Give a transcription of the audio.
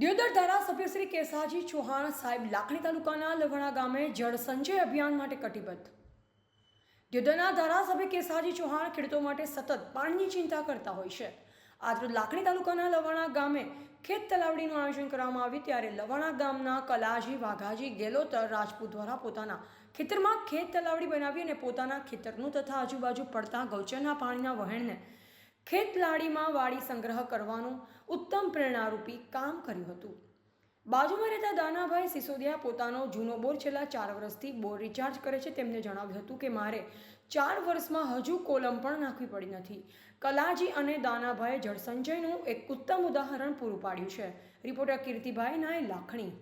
દિયોદર ધારાસભ્ય શ્રી કેસાજી ચૌહાણ સાહેબ લાખણી તાલુકાના લવણા ગામે જળ સંચય અભિયાન માટે કટિબદ્ધ. દિયોદરના ધારાસભ્ય કેસાજી ચૌહાણ ખેડૂતો માટે સતત પાણીની ચિંતા કરતા હોય છે. આજરોજ લાખણી તાલુકાના લવાણા ગામે ખેત તલાવડીનું આયોજન કરવામાં આવ્યું ત્યારે લવાણા ગામના કલાજી વાઘાજી ગેલોતર રાજપૂત દ્વારા પોતાના ખેતરમાં ખેત તલાવડી બનાવી અને પોતાના ખેતરનું તથા આજુબાજુ પડતા ગૌચરના પાણીના વહેણને ખેતલાડીમાં વાડી સંગ્રહ કરવાનું ઉત્તમ પ્રેરણારૂપી કામ કર્યું હતું. બાજુમાં રહેતા દાનાભાઈ સિસોદિયા પોતાનો જૂનો બોર છેલ્લા ચાર વર્ષથી બોર રિચાર્જ કરે છે તેમને જણાવ્યું હતું કે મારે ચાર વર્ષમાં હજુ કોલમ પણ નાખવી પડી નથી. કલાજી અને દાનાભાઈએ જળસંચયનું એક ઉત્તમ ઉદાહરણ પૂરું પાડ્યું છે. રિપોર્ટર કીર્તિભાઈ નાય લાખણી.